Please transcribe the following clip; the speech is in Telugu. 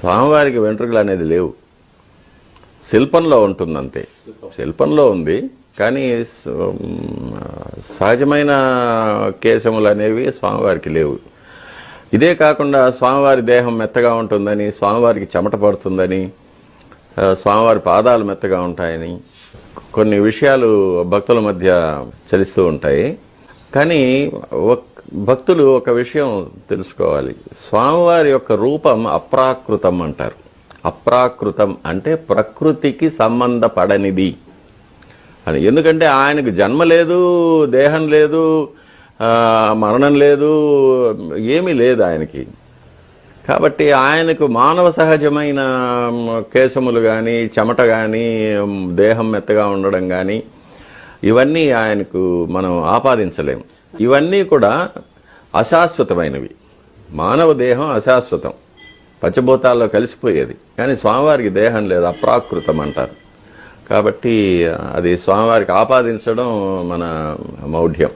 స్వామివారికి వెంట్రుకలు అనేది లేవు. శిల్పంలో ఉంటుంది అంతే శిల్పంలో ఉంది కానీ సహజమైన కేశములు అనేవి స్వామివారికి లేవు. ఇదే కాకుండా స్వామివారి దేహం మెత్తగా ఉంటుందని స్వామివారికి చెమట పడుతుందని స్వామివారి పాదాలు మెత్తగా ఉంటాయని కొన్ని విషయాలు భక్తుల మధ్య చలిస్తూ ఉంటాయి. కానీ భక్తులు ఒక విషయం తెలుసుకోవాలి. స్వామివారి యొక్క రూపం అప్రాకృతం అంటారు. అప్రాకృతం అంటే ప్రకృతికి సంబంధపడనిది. అని ఎందుకంటే ఆయనకు జన్మ లేదు దేహం లేదు మరణం లేదు ఏమీ లేదు ఆయనకి. కాబట్టి ఆయనకు మానవ సహజమైన కేశములు కానీ చెమట కానీ దేహం మెత్తగా ఉండడం కానీ ఇవన్నీ ఆయనకు మనం ఆపాదించలేం. ఇవన్నీ కూడా అశాశ్వతమైనవి. మానవ దేహం అశాశ్వతం. పంచభూతాల్లో కలిసిపోయేది. కానీ స్వామివారికి దేహం లేదు అప్రాకృతం అంటారు. కాబట్టి అది స్వామివారికి ఆపాదించడం మన మౌఢ్యం.